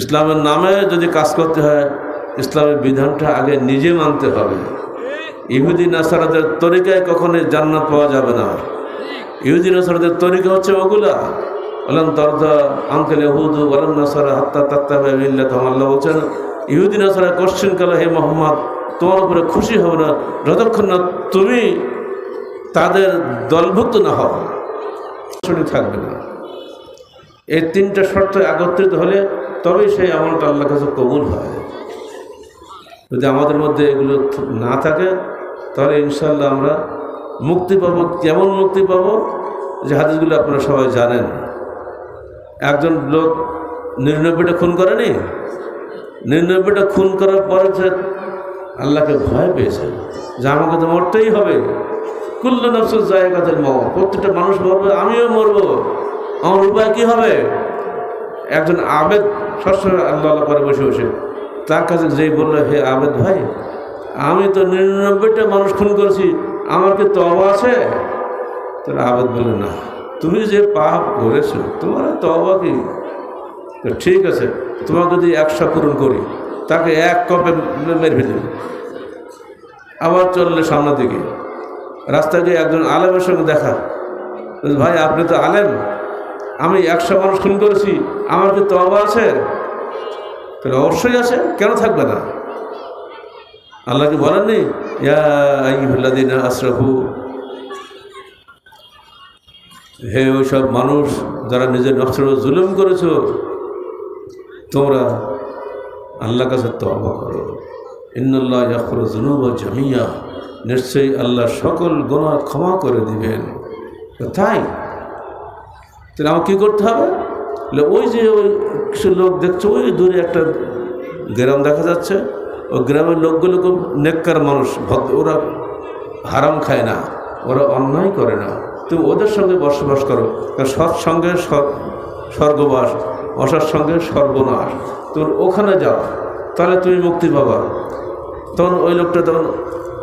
ইসলামের নামে যদি কাজ করতে হয়, ইসলামের বিধানটা আগে নিজে মানতে হবে। ইহুদি নাসারাদের তরিকায় কখনোই জান্নাত পাওয়া যাবে না। ইহুদি নাসারাদের তরিকা হচ্ছে ওগুলা। বলেন তরদা আঙ্কেল ইহুদু, বলেন, নাসারা, হাত্তা তাত্তা মিল্লা আল্লাহ বলছেন, ইহুদি নাসারা কোশ্চিন কালে, হে মোহাম্মদ, তোমার উপরে খুশি হবে না। যতক্ষণ না তুমি তাদের দলভুক্ত না হও থাকবে না। এই তিনটা শর্ত একত্রিত হলে তবেই সেই আমলটা আল্লাহ কাছে কবুল হয়। যদি আমাদের মধ্যে এগুলো না থাকে, তাহলে ইনশাল্লাহ আমরা মুক্তি পাব। কেমন মুক্তি পাব? যে হাদিসগুলো আপনারা সবাই জানেন। একজন লোক নিরানব্বইটা খুন করেনি? নিরানব্বইটা খুন করার পরে সে আল্লাহকে ভয় পেয়েছে, যে আমাকে তো মরতেই হবে। কুল্ল নফসুর জায়গাতে মর প্রত্যেকটা মানুষ মরবে, আমিও মরবো। আমার উপায় কী হবে? একজন আবেদ সবসময় আল্লাহ আল্লাহ করে বসে বসে। তার কাছে যেই বলল, হে আবেদ ভাই, আমি তো নিরানব্বইটা মানুষ খুন করেছি, আমার কি তবা আছে? তাহলে আবেদ বলে না, তুমি যে পাপ করেছ, তোমার তবা কি? ঠিক আছে, তোমাকে যদি একশো পূরণ করি, তাকে এক কপে মেরে ফেলি। আবার চললে সামনের দিকে। রাস্তায় গিয়ে একজন আলেমের সঙ্গে দেখা। ভাই, আপনি তো আলেম আমি একশো মানুষ খুন করেছি। আমার কি তবা আছে? তাহলে অবশ্যই আছে, কেন থাকবে না? আল্লাহ কি বলেননি? ইয়া আইয়ুহাল্লাযীনা আশরাফু হে ওইসব মানুষ, যারা নিজের উপর জুলুম করেছ, তোমরা আল্লাহ কাছে তবা করো। ইন্নাল্লাহ ইয়াকফুর জুনুব জামিয়া। নিশ্চয়ই আল্লাহ সকল গোনা ক্ষমা করে দিবেন। তাই তাহলে আমার কী করতে হবে? ওই যে ওই কিছু লোক দেখছে, ওই দূরে একটা গ্রাম দেখা যাচ্ছে। ওই গ্রামের লোকগুলো খুব নেককার মানুষ ওরা হারাম খায় না, ওরা অন্যায় করে না। তুমি ওদের সঙ্গে বসবাস করো। সৎসঙ্গে স্বর- স্বর্গবাস, অসৎ সঙ্গে সর্বনাশ। তোর ওখানে যাও, তাহলে তুমি মুক্তি পাবা। তখন ওই লোকটা তখন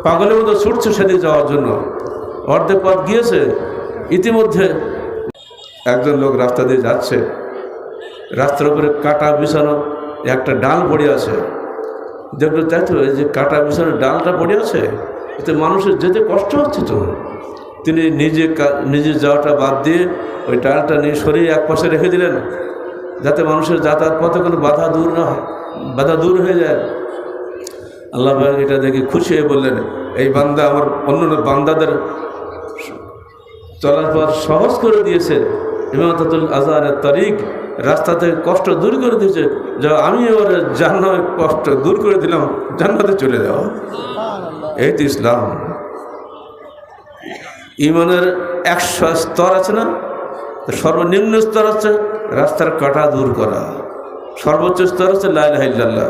পাগলের মতো ছুটছে সেদিকে যাওয়ার জন্য। অর্ধেক পথ গিয়েছে, ইতিমধ্যে একজন লোক রাস্তা দিয়ে যাচ্ছে। রাস্তার উপরে কাটা বিছানো একটা ডাল পড়ে আছে। দেখল তো এই যে কাটা বিছানো ডালটা পড়ে আছে, এতে মানুষের যেতে কষ্ট হচ্ছে তো। তিনি নিজে নিজের যাওয়াটা বাদ দিয়ে ওই ডালটা নিয়ে সরিয়ে এক পাশে রেখে দিলেন, যাতে মানুষের যাতায়াত পথে কোনো বাধা দূর না হয়, বাধা দূর হয়ে যায়। আল্লাহ এটা দেখে খুশি হয়ে বললেন, এই বান্দা আমার অন্য বান্দাদের চলার পর সহজ করে দিয়েছে। ইমামতাতুল আজহারের তারিখ রাস্তা থেকে কষ্ট দূর করে দিয়েছে। যা আমি ওর জান্নাতের কষ্ট দূর করে দিলাম জান্নাতে চলে যাও। এই তো ইসলাম। ইমানের একশো স্তর আছে না? সর্বনিম্ন স্তর আছে রাস্তার কাটা দূর করা। সর্বোচ্চ স্তর হচ্ছে লাইলাহিল্লাহ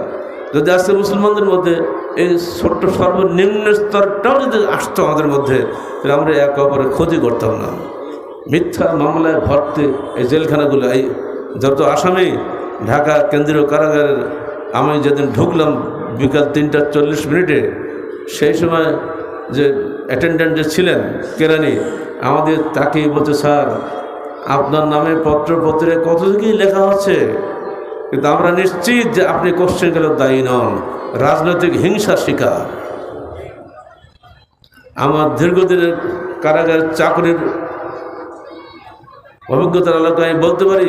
যদি আজকে মুসলমানদের মধ্যে এই ছোট্ট সর্বনিম্ন স্তরটাও যদি আসতো আমাদের মধ্যে তাহলে আমরা একে অপরের ক্ষতি করতাম না। মিথ্যা মামলায় ভর্তি এই জেলখানাগুলো। এই যত আসামি, ঢাকা কেন্দ্রীয় কারাগারের, আমি যেদিন ঢুকলাম বিকাল তিনটা চল্লিশ মিনিটে, সেই সময় যে অ্যাটেন্ডেন্ট যে ছিলেন কেরানি আমাদের তাকেই বলছে, স্যার, আপনার নামে পত্রপত্রে কত কি লেখা হচ্ছে কিন্তু আমরা নিশ্চিত যে আপনি কোশ্চেন গেলে দায়ী নন। রাজনৈতিক হিংসার শিকার। আমার দীর্ঘদিনের কারাগার চাকরির অভিজ্ঞতার আলোকে আমি বলতে পারি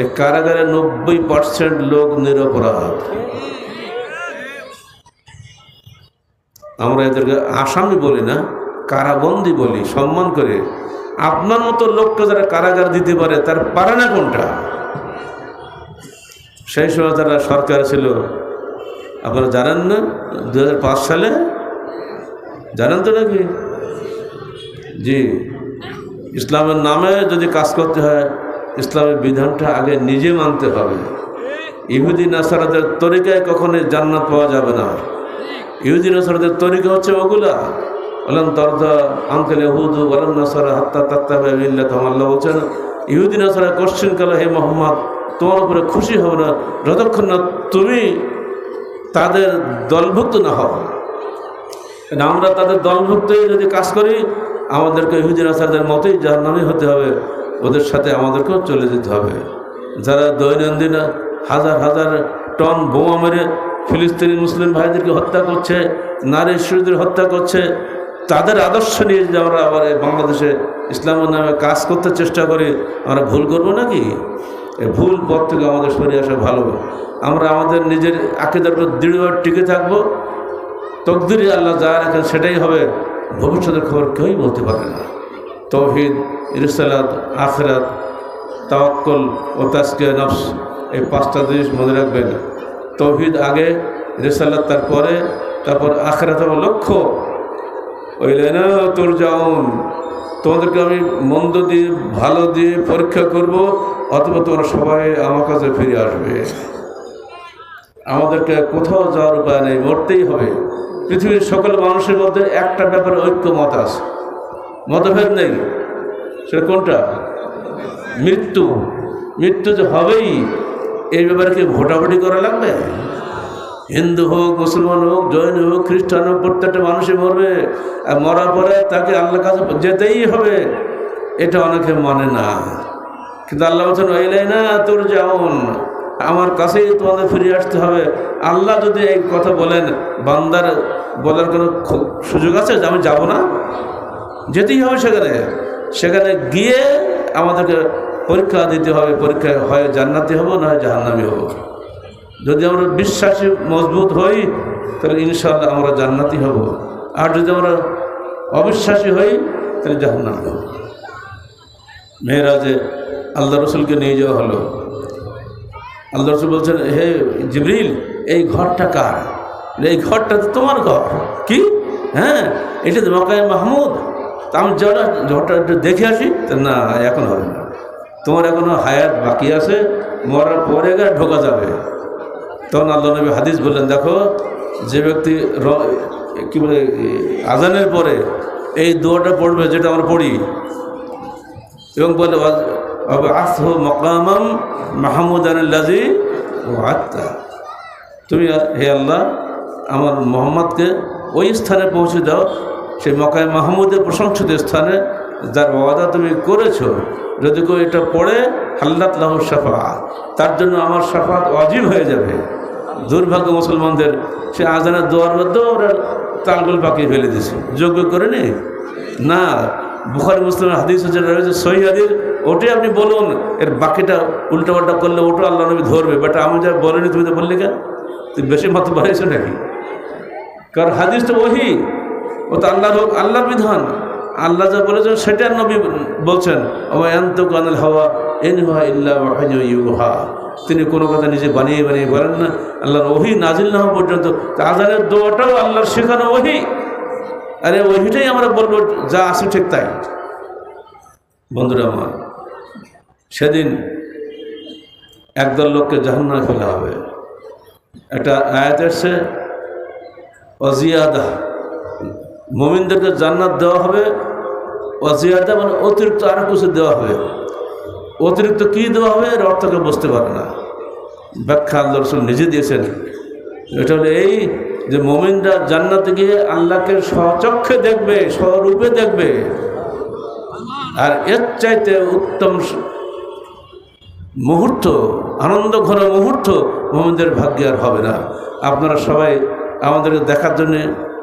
এই কারাগারে নব্বই পার্সেন্ট লোক নিরপরাধ। আমরা এদেরকে আসামি বলি না, কারাবন্দি বলি, সম্মান করে। আপনার মতো লোককে যারা কারাগার দিতে পারে, তার পারে না কোনটা? সেই সময় তারা সরকার ছিল, আপনারা জানেন না দু হাজার পাঁচ সালে? জানেন তো নাকি? জি। ইসলামের নামে যদি কাজ করতে হয়, ইসলামের বিধানটা আগে নিজে মানতে হবে। ইহুদি নাসারাদের তরিকায় কখনোই জান্নাত পাওয়া যাবে না। ইহুদি নাসারাদের তরিকা হচ্ছে ওগুলা। বলেন তরদা আঙ্কেল ইহুদু বলেন, নাসারা হাত্তা তাত্তা মিল্লা আল্লাহ বলছেন, ইহুদি নাসারা কোশ্চিন কালে হে মোহাম্মদ, তোমার উপরে খুশি হবে না, যতক্ষণ না তুমি তাদের দলভুক্ত না হও। আমরা তাদের দলভুক্ত যদি কাজ করি আমাদেরকে ইহুদিন আসারদের মতোই জাহান্নামী হতে হবে, ওদের সাথে আমাদেরকেও চলে যেতে হবে। যারা দৈনন্দিন হাজার হাজার টন বোমা মেরে ফিলিস্তিনি মুসলিম ভাইদেরকে হত্যা করছে, নারী শিশুদের হত্যা করছে, তাদের আদর্শ নিয়ে যদি আমরা আবার বাংলাদেশে ইসলামের নামে কাজ করতে চেষ্টা করি, আমরা ভুল করব নাকি? এই ভুল পথ থেকে আমাদের সরে আসা ভালো। আমরা আমাদের নিজের আকিদার উপর দৃঢ়ভাবে টিকে থাকব। তকদিরে আল্লাহ যা রাখেন সেটাই হবে। ভবিষ্যতের খবর কেউই বলতে পারে না। তৌহিদ, ইরসালাত, আখরাত, তাওয়াক্কল ও তাস্কিয়া নফস এই পাঁচটা জিনিস মনে রাখবেন। তৌহিদ আগে, রেসালাত তারপরে, তারপর আখরাত আমার লক্ষ্য। ওই না তোর যাউন তোমাদেরকে আমি মন্দ দিয়ে, ভালো দিয়ে পরীক্ষা করব, অথবা তোমরা সবাই আমার কাছে ফিরে আসবে। আমাদেরকে কোথাও যাওয়ার উপায় নেই, মরতেই হবে। পৃথিবীর সকল মানুষের মধ্যে একটা ব্যাপারে ঐক্য মত আছে। মতভেদ নেই। সেটা কোনটা? মৃত্যু। মৃত্যু যে হবেই, এই ব্যাপারে কি ভোটাভুটি করা লাগবে? হিন্দু হোক, মুসলমান হোক, জৈন হোক, খ্রিস্টান হোক, প্রত্যেকটা মানুষই মরবে। আর মরার পরে তাকে আল্লাহ কাছে যেতেই হবে, এটা অনেকে মানে না। কিন্তু আল্লাহ বলছেন ওইলাই না তোর যেমন আমার কাছেই তোমাদের ফিরে আসতে হবে। আল্লাহ যদি এই কথা বলেন, বান্দার বলার কোনো সুযোগ আছে যে আমি যাব না? যেতেই হবে সেখানে। সেখানে গিয়ে আমাদেরকে পরীক্ষা দিতে হবে, পরীক্ষা হয় জান্নাতি হব, না হয় জাহান্নামি হব। যদি আমরা বিশ্বাসী মজবুত হই, তাহলে ইনশাল্লাহ আমরা জান্নাতি হব। আর যদি আমরা অবিশ্বাসী হই, তাহলে জাহান্নামি হব। মেয়েরাজে আল্লাহ রসুলকে নিয়ে যাওয়া হলো। আল্লাহ রসুল বলছেন, হে জিবরিল, এই ঘরটা কার? এই ঘরটা তো তোমার ঘর। কি? হ্যাঁ এটা তো মকায় মাহমুদ। তা আমি যারা ঘরটা একটু দেখে আসি। তা না, এখন হবে না। তোমার এখনও হায়াত বাকি আছে। মরার পরে গা ঢোকা যাবে। তখন আল্লাহ নবী হাদিস বললেন, দেখো, যে ব্যক্তি কি বলে, আজানের পরে এই দোয়াটা পড়বে যেটা আমরা পড়ি। এবং বলে আসহ মকামাম মাহমুদ আনাল্লাজি ও আত্মা তুমি, হে আল্লাহ আমার মোহাম্মদকে ওই স্থানে পৌঁছে দাও। সেই মকায় মাহমুদের প্রশংসিত স্থানে যার ওয়াদা তুমি করেছ, যদি কেউ এটা পড়ে, হাল্লাত লাহু সাফা তার জন্য আমার সাফাত অজীব হয়ে যাবে। দুর্ভাগ্য মুসলমানদের, সে আজানের দোয়ার মধ্যেও ওরা তালগুল পাকিয়ে ফেলে দিয়েছে। যোগ্য করে নি। না, বুখারি মুসলিমের হাদিস হচ্ছে রয়েছে, সহি হাদিস ওটাই আপনি বলুন, এর বাকিটা উল্টাপাল্টা করলে ওটা আল্লাহ নবী ধরবে, বাট আমি যা বলিনি, তুমি তো বললে কেন? তুমি বেশি মত বাড়াইছো নাকি? কারণ হাদিস তো ওহি। ও তো আল্লাহর হোক আল্লাহর বিধান। আল্লাহ যা বলেছেন সেটা নবী বলছেন অমায়ন্ত কানাল হাওয়া এন ইউহা। তিনি কোনো কথা নিজে বানিয়ে বানিয়ে বলেন না। আল্লাহর ওহি নাজিল না হওয়া পর্যন্ত আজানের দোয়াটাও আল্লাহর শেখানো ওহি। আরে ওহিটাই আমরা বলব, যা আছে ঠিক তাই। বন্ধুরা আমার, সেদিন একদল লোককে জাহান্নামে ফেলা হবে। একটা আয়াত এসছে অজিয়াদা। মোমিনদেরকে জান্নাত দেওয়া হবে। অজিয়াদা মানে অতিরিক্ত আরও কিছু দেওয়া হবে। অতিরিক্ত কী দেওয়া হবে এর অর্থকে বুঝতে পারে না। ব্যাখ্যা আল্লাহ রসুল নিজে দিয়েছেন। এটা হলো এই যে মোমিনরা জান্নাতে গিয়ে আল্লাহকে স্বচক্ষে দেখবে, স্বরূপে দেখবে। আর এর চাইতে উত্তম মুহূর্ত, আনন্দ ঘন মুহূর্ত মোমিনদের ভাগ্যে আর হবে না। আপনারা সবাই আমাদেরকে দেখার জন্য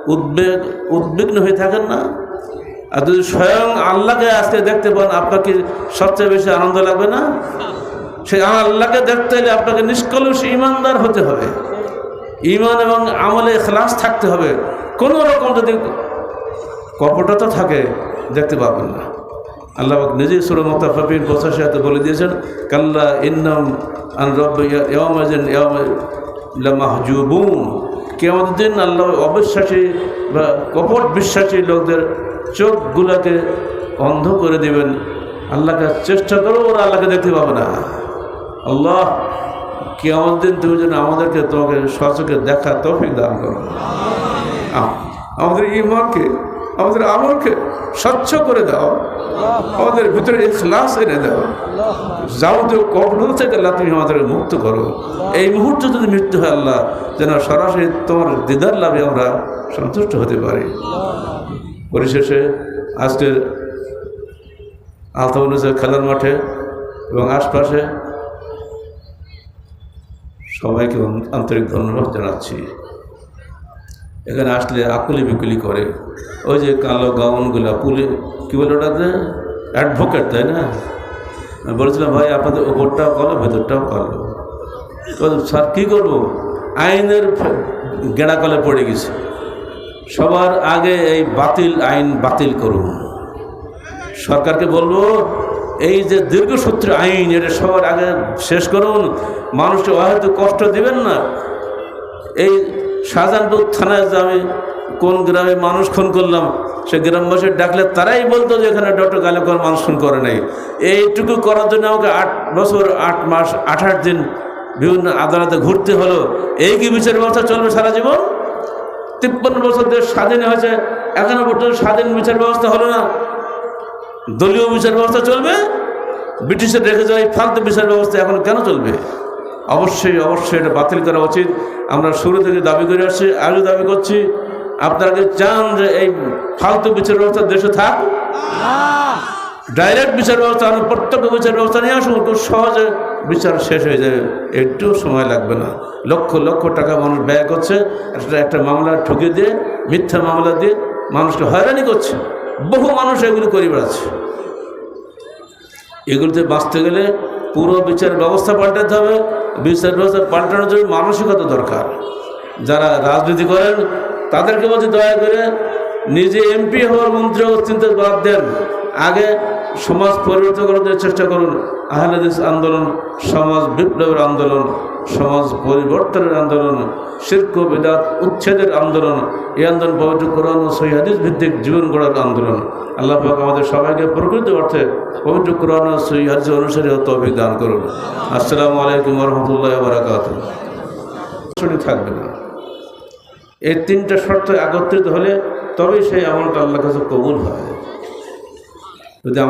উদ্বেগ, উদ্বিগ্ন হয়ে থাকেন না। আর যদি স্বয়ং আল্লাহকে আজকে দেখতে পান, আপনাকে সবচেয়ে বেশি আনন্দ লাগবে না? সেই আল্লাহকে দেখতে হলে আপনাকে নিষ্কলুষ ইমানদার হতে হবে। ইমান এবং আমলে এখলাস থাকতে হবে। কোনো রকম যদি কপটতা থাকে, দেখতে পাবেন না। আল্লাহ নিজেই সুর মোতাফির পঁচাশি হাতে বলে দিয়েছেন, কাল্লা ইন্নাম আন রব মাহজুবুন কেমন দিন আল্লাহ অবিশ্বাসী বা কপট বিশ্বাসী লোকদের চোখগুলোকে অন্ধ করে দেবেন। আল্লাহকে চেষ্টা করো, ওরা আল্লাহকে দেখতে পাবে না। আল্লাহ কেমন দিন তুমি যেন আমাদেরকে তোমাকে সচকে দেখা তৌফিক দান করো। আম- আমাদের ইমানকে আমাদের আমলকে স্বচ্ছ করে দাও। আমাদের ভিতরে ইখলাস এনে দাও। যাবতীয় কপট থেকে আল্লাহ তুমি আমাদের মুক্ত করো। এই মুহূর্তে যদি মৃত্যু হয় আল্লাহ, যেন সরাসরি তোমার দিদার লাভে আমরা সন্তুষ্ট হতে পারি। পরিশেষে আজকের আলতামনুসের খেলার মাঠে এবং আশপাশে সবাইকে আন্তরিক ধন্যবাদ জানাচ্ছি। এখানে আসলে আকুলি বিকুলি করে। ওই যে কালো গাউনগুলো, পুলি, কী বলে ওটাতে? অ্যাডভোকেট তাই না? বলেছিলাম, ভাই, আপনাদের ওপরটাও কালো ভেতরটাও কালো স্যার, কী করব? আইনের গেড়া কলে পড়ে গেছে। সবার আগে এই বাতিল আইন বাতিল করুন। সরকারকে বলব, এই যে দীর্ঘসূত্র আইন, এটা সবার আগে শেষ করুন। মানুষকে হয়তো কষ্ট দিবেন না। এই শাহজাহানপুর থানায় যে আমি কোন গ্রামে মানুষ খুন করলাম, সে গ্রামবাসী ডাকলে তারাই বলতো যে এখানে ডক্টর গালেকর মানুষ খুন করে নাই। এইটুকু করার জন্য আমাকে আট বছর, আট মাস, আঠাশ দিন বিভিন্ন আদালতে ঘুরতে হলো। এই কি বিচার ব্যবস্থা চলবে সারা জীবন? তিপ্পান্ন বছর দেশ স্বাধীন হয়েছে, এখনও পর্যন্ত স্বাধীন বিচার ব্যবস্থা হলো না। দলীয় বিচার ব্যবস্থা চলবে? ব্রিটিশের রেখে যাওয়া এই ফালতু বিচার ব্যবস্থা এখন কেন চলবে? অবশ্যই অবশ্যই এটা বাতিল করা উচিত। আমরা শুরু থেকে দাবি করে আসছি আজও দাবি করছি। আপনারা চান যে এই ফালতু বিচার ব্যবস্থা দেশে থাক? ডাইরেক্ট বিচার ব্যবস্থা আমরা প্রত্যক্ষ বিচার ব্যবস্থা নিয়ে আসুন, খুব সহজে বিচার শেষ হয়ে যাবে। একটু সময় লাগবে না। লক্ষ লক্ষ টাকা মানুষ ব্যয় করছে একটা একটা মামলা ঠকিয়ে দিয়ে, মিথ্যা মামলা দিয়ে মানুষকে হয়রানি করছে। বহু মানুষ এগুলো করে বেড়াচ্ছে। এগুলোতে বাঁচতে গেলে পুরো বিচার ব্যবস্থা পাল্টাতে হবে। বিচার ব্যবস্থা পাল্টানোর জন্য মানসিকতা দরকার। যারা রাজনীতি করেন, তাদেরকে বলছি, দয়া করে নিজে এমপি হওয়ার মন্ত্রী চিন্তা বাদ দেন। আগে সমাজ পরিবর্তন করার চেষ্টা করুন। আহলাদিস আন্দোলন, সমাজ বিপ্লবের আন্দোলন, সমাজ পরিবর্তনের আন্দোলন শিল্প বিদাত, উচ্ছেদের আন্দোলন, এই আন্দোলন পবিত্র কোরআন ও সহিদিস ভিত্তিক জীবন গড়ার আন্দোলন। আল্লাহ আমাদের সবাইকে প্রকৃত অর্থে পবিত্র কোরআন সুইহার্য অনুসারে তৌফিক দান করুন। আসসালামু আলাইকুম রহমতুল্লাহ বারাকাত থাকবে না। এই তিনটা শর্ত একত্রিত হলে তবেই সেই আমলটা আল্লাহ কাছে কবুল হয়।